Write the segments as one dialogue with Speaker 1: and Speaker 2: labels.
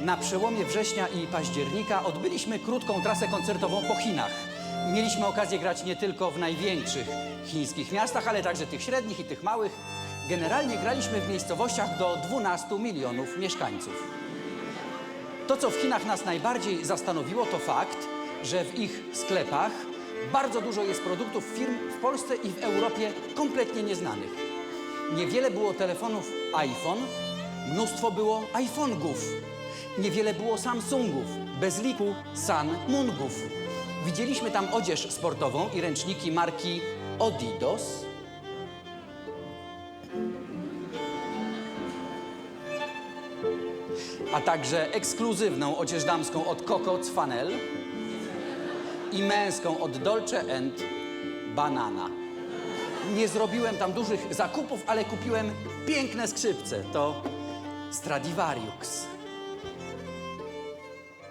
Speaker 1: Na przełomie września i października odbyliśmy krótką trasę koncertową po Chinach. Mieliśmy okazję grać nie tylko w największych chińskich miastach, ale także tych średnich i tych małych. Generalnie graliśmy w miejscowościach do 12 milionów mieszkańców. To, co w Chinach nas najbardziej zastanowiło, to fakt, że w ich sklepach bardzo dużo jest produktów firm w Polsce i w Europie kompletnie nieznanych. Niewiele było telefonów iPhone, mnóstwo było iPhone'ów. Niewiele było Samsungów, bez liku Sunmungów. Widzieliśmy tam odzież sportową i ręczniki marki Adidas, a także ekskluzywną odzież damską od Coco Fanel i męską od Dolce Banana. Nie zrobiłem tam dużych zakupów, ale kupiłem piękne skrzypce. To Stradivarius.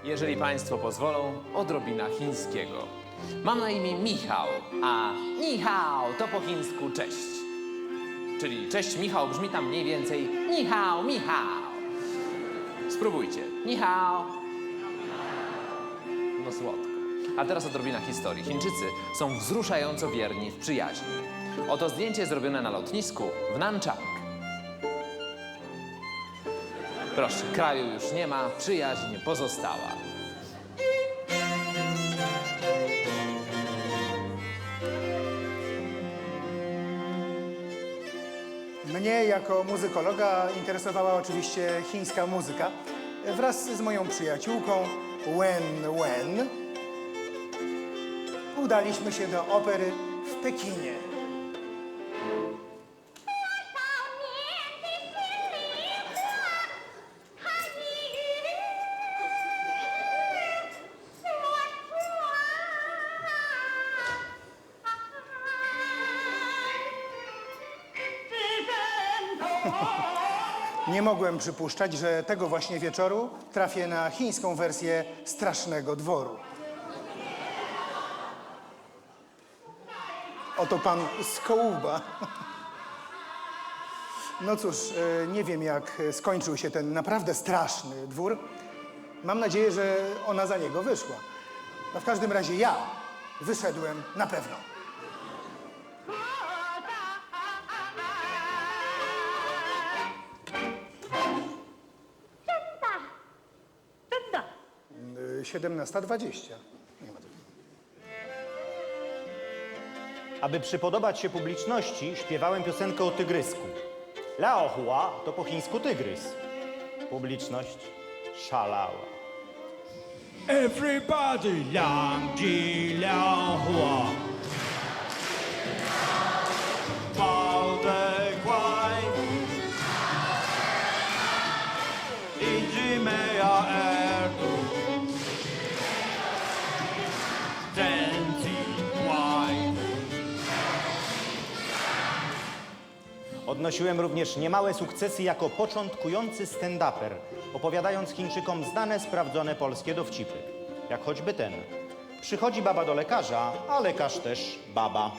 Speaker 2: Jeżeli Państwo pozwolą, odrobina chińskiego. Mam na imię Michał, a ni hao to po chińsku cześć. Czyli cześć Michał brzmi tam mniej więcej ni hao, Michał. Spróbujcie. Ni hao. No słodko. A teraz odrobina historii. Chińczycy są wzruszająco wierni w przyjaźni. Oto zdjęcie zrobione na lotnisku w Nanchang. Proszę, kraju już nie ma, przyjaźń pozostała.
Speaker 3: Mnie jako muzykologa interesowała oczywiście chińska muzyka. Wraz z moją przyjaciółką Wen Wen udaliśmy się do opery w Pekinie. Nie mogłem przypuszczać, że tego właśnie wieczoru trafię na chińską wersję Strasznego Dworu. Oto pan Skołuba. No cóż, e, nie wiem jak skończył się ten naprawdę straszny dwór. Mam nadzieję, że ona za niego wyszła. No w każdym razie ja wyszedłem na pewno. 17.20. Nie ma tu.
Speaker 4: Aby przypodobać się publiczności, śpiewałem piosenkę o tygrysku. Laohua to po chińsku tygrys. Publiczność szalała.
Speaker 5: Everybody 两只两火，
Speaker 4: Odnosiłem również niemałe sukcesy jako początkujący stand-uper, opowiadając Chińczykom znane, sprawdzone polskie dowcipy. Jak choćby ten. Przychodzi baba do lekarza, a lekarz też baba.